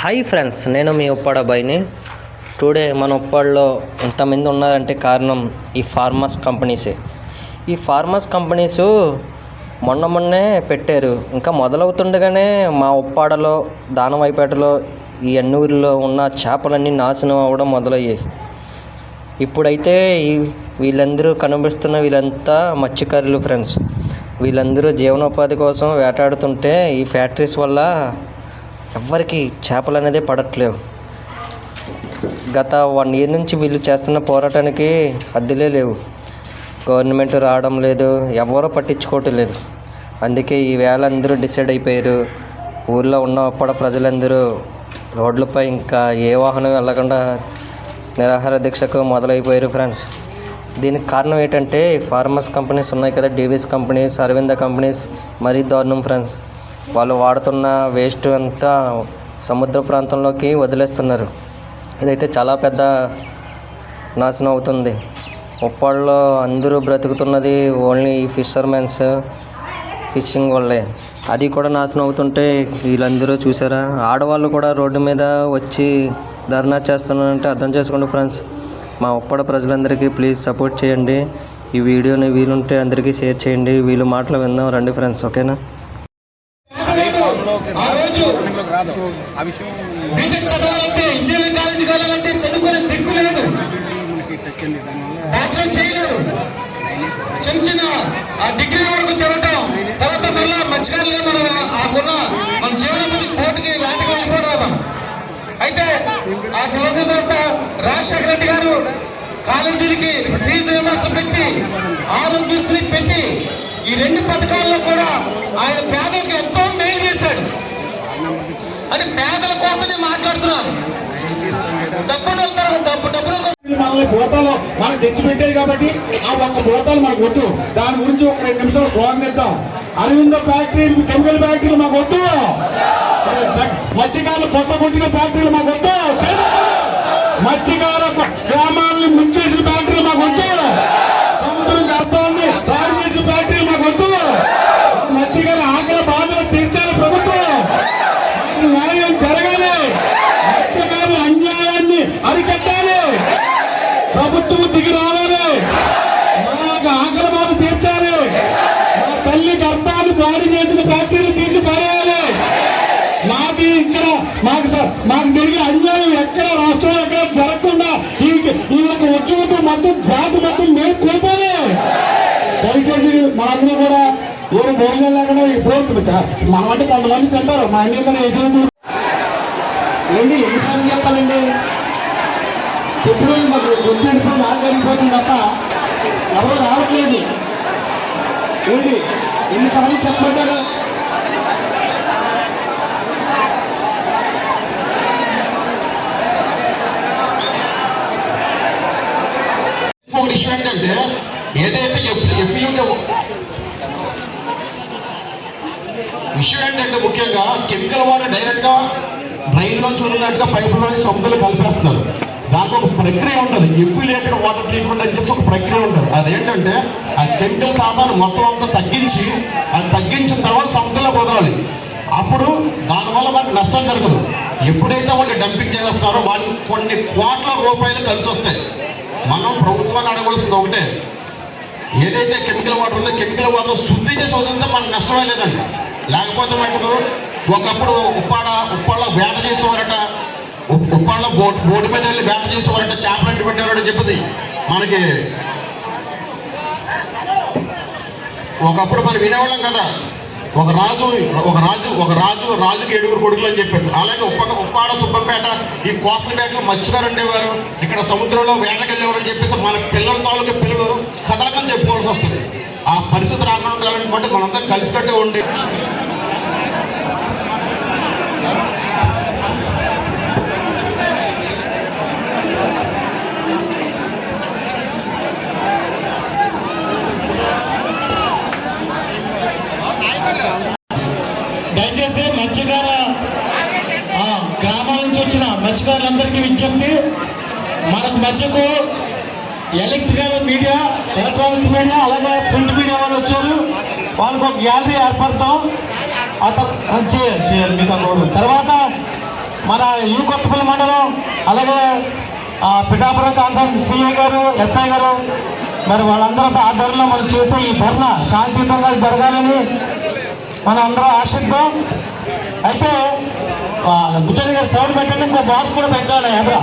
Hi friends నేను మీ ఉప్పాడ అబ్బాయిని today మన ఉప్పాడలో ఇంతమంది ఉన్నారంటే కారణం ఈ ఫార్మర్స్ కంపెనీసే ఈ ఫార్మర్స్ కంపెనీస్ మొన్న మొన్నే పెట్టారు. ఇంకా మొదలవుతుండగానే మా ఉప్పాడలో దానవాయిపేటలో ఈ అన్నూరులో ఉన్న చేపలన్నీ నాశనం అవ్వడం మొదలయ్యాయి. ఇప్పుడైతే ఈ వీళ్ళందరూ కనిపిస్తున్న వీళ్ళంతా మత్స్యకారులు ఫ్రెండ్స్ వీళ్ళందరూ జీవనోపాధి కోసం వేటాడుతుంటే ఈ ఫ్యాక్టరీస్ వల్ల ఎవ్వరికి చేపలు అనేది పడట్లేవు. గత వన్ ఇయర్ నుంచి వీళ్ళు చేస్తున్న పోరాటానికి అద్దెలే లేవు. గవర్నమెంట్ రావడం లేదు ఎవరో పట్టించుకోవటం లేదు. అందుకే ఈ వేళ అందరూ డిసైడ్ అయిపోయారు. ఊళ్ళో ఉన్న ఒప్పడ ప్రజలందరూ రోడ్లపై ఇంకా ఏ వాహనం వెళ్ళకుండా నిరాహార దీక్షకు మొదలైపోయారు ఫ్రెండ్స్. దీనికి కారణం ఏంటంటే ఫార్మర్స్ కంపెనీస్ ఉన్నాయి కదా డీవీస్ కంపెనీస్ అరవింద కంపెనీస్ మరీ దారుణం ఫ్రెండ్స్. వాళ్ళు వాడుతున్న వేస్ట్ అంతా సముద్ర ప్రాంతంలోకి వదిలేస్తున్నారు. ఇదైతే చాలా పెద్ద నాశనం అవుతుంది. ఉప్పాడలో అందరూ బ్రతుకుతున్నది ఓన్లీ ఫిషర్మెన్స్ ఫిషింగ్ వల్లే. అది కూడా నాశనం అవుతుంటే వీళ్ళందరూ చూసారా? ఆడవాళ్ళు కూడా రోడ్డు మీద వచ్చి ధర్నా చేస్తున్నారంటే అర్థం చేసుకోండి ఫ్రెండ్స్. మా ఉప్పాడ ప్రజలందరికీ ప్లీజ్ సపోర్ట్ చేయండి. ఈ వీడియోని వీలుంటే అందరికీ షేర్ చేయండి. వీళ్ళు మాటలు విందాం రండి ఫ్రెండ్స్ ఓకేనా? ఆ విషయం చదవాలంటే ఇంజనీరింగ్ కాలేజీకి వెళ్ళాలంటే చదువుకునే దిక్కు లేదు. డాక్టర్ చేయలేరు. చిన్న చిన్న ఆ డిగ్రీ వరకు చదవటం తర్వాత మళ్ళా మత్స్యకారులుగా మనం ఆకున్న మన జీవనోపాధి పోటీకి వేటకి వెళ్ళిపోవడం అయితే ఆ చదువుకున్న తర్వాత రాజశేఖర రెడ్డి గారు కాలేజీలకి ఫీజు రియంబర్స్మెంట్ పెట్టి ఆరోగ్యశ్రీ పెట్టి ఈ రెండు పథకాల్లో కూడా ఆయన పేదలకు ఎంతో అని పేదల కోసం మాట్లాడుతున్నాం డబ్బులు వెళ్తారు డబ్బు డబ్బులు మనల్ని బోటాలో మనం తెచ్చిపెట్టాయి కాబట్టి ఆ ఒక్క బోటాలు మనకు వద్దు. దాని గురించి ఒక రెండు నిమిషాలు స్లోగన్ ఇద్దాం అరవింద ఫ్యాక్టరీ కెమికల్ ఫ్యాక్టరీలు మాకు వద్దు. మత్స్యకారులు పొట్ట కొట్టిన ఫ్యాక్టరీలు మాకు వద్దు. మత్స్యకార గ్రామాలని ముంచేసిన ఫ్యాక్టరీలు మాకు వద్దు సముద్రం గర్భాన్ని పాడు చేసిన ఫ్యాక్టరీలు మాకు వద్దు మత్స్యకార ఆకలి బాధలు తీర్చాలి ప్రభుత్వం మనకి న్యాయం జరగాలి మత్స్యకారుల అన్యాయాన్ని అరికట్టాలి ప్రభుత్వం దిగి రావాలి. మాకు ఆకలి బాధ తీర్చాలి. మా తల్లి గర్భాన్ని పాడి చేసిన ఫ్యాక్టరీలు తీసి పారేయాలి. మాకు ఇక్కడ మాకు మాకు జరిగే అన్యాయం ఎక్కడ రాష్ట్రంలో ఎక్కడ జరగకుండా వీళ్ళకి ఈ ఉద్యోగంతో మొత్తం జాతి మొత్తం మేము కోల్పోలే దయచేసి మనందరూ కూడా ఊరు భోజనం లేకుండా ఇప్పుడు మనం అంటే కొంతమంది తింటారు. మా అన్ని వేసినట్టు ఏంటి ఎన్నిసార్లు చెప్పాలండి? చెప్పుడు మాకు గుర్తింపు నాకు వెళ్ళిపోతుంది తప్ప ఎవరు రావట్లేదు. ఏంటి? ఎన్నిసార్లు చెప్పమంటారు ఇంకొక విషయం ఏంటంటే ఏదైతే ఎఫ్యూట్ విషయం ఏంటంటే ముఖ్యంగా కెమికల్ వాటర్ డైరెక్ట్గా డ్రైన్లో చూడనట్టుగా పైప్లో సముద్రంలో కలిపేస్తున్నారు. దాంట్లో ఒక ప్రక్రియ ఉంటుంది ఎఫ్యులేటెడ్ వాటర్ ట్రీట్మెంట్ అని చెప్పి ఒక ప్రక్రియ ఉంటుంది అదేంటంటే ఆ కెమికల్ శాతాన్ని మొత్తం అంతా తగ్గించి అది తగ్గించిన తర్వాత సముద్రంలో వదలాలి. అప్పుడు దానివల్ల మనకు నష్టం జరగదు. ఎప్పుడైతే వాళ్ళు డంపింగ్ చేస్తారో వాళ్ళకి కొన్ని కోట్ల రూపాయలు కలిసి వస్తాయి. మనం ప్రభుత్వాన్ని అడగవలసింది ఒకటే. ఏదైతే కెమికల్ వాటర్ ఉందో కెమికల్ వాటర్ శుద్ధి చేసి వదిలితే మనకు నష్టమే లేదండి. లేకపోతే మటుకు ఒకప్పుడు ఉప్పాడ ఉప్పాడ వేట చేసేవారట. ఉప్- ఉప్పాడలో బోట్ బోటు మీద వెళ్ళి వేట చేసేవారంటే చేపలు అంటి పెట్టేవారని చెప్పేసి మనకి ఒకప్పుడు మనం వినేవాళ్ళం కదా. ఒక రాజు ఒక రాజు ఒక రాజు రాజుకి ఏడుగురు కొడుకులు అని చెప్పేసి. అలాగే ఉప్ప ఉప్పాడ సుబ్బంపేట ఈ కోసలపేటలో మత్స్యకారు ఉండేవారు. ఇక్కడ సముద్రంలో వేటకెళ్ళేవారు అని చెప్పేసి మన పిల్లల తాలూకు పిల్లలు కథలకని చెప్పుకోవాల్సి వస్తుంది. ఆ పరిస్థితి రాకుండా ఉండాలంటే మనందరం కలిసికట్టే ఉండి దయచేసి మత్స్యకార ఆ, గ్రామాల నుంచి వచ్చిన మత్స్యకారులందరికీ విజ్ఞప్తి మనకు మధ్యకు ఎలక్ట్రికల్ మీడియా ఎలక్ట్రానిక్స్ మీడియా అలాగే ప్రింట్ మీడియా వాళ్ళు వచ్చారు. వాళ్ళకు ఒక గ్యాలరీ ఏర్పడతాం. ఆ తర్వాత చేయాలి చేయాలి మీకు తర్వాత మన ఇల్లు కొత్తపల్లి మండలం అలాగే పిఠాపురం కాన్సర్స్ సీఏ గారు ఎస్ఐ గారు మరి వాళ్ళందరితో ఆధ్వర్యంలో మనం చేసే ఈ ధర్నా శాంతియుతంగా జరగాలని మనం అందరం ఆశిద్దాం. అయితే బుచ్చడి గారు సౌండ్ పెట్టండి ఇంకో బాక్స్ కూడా పెంచాలి ఎదురా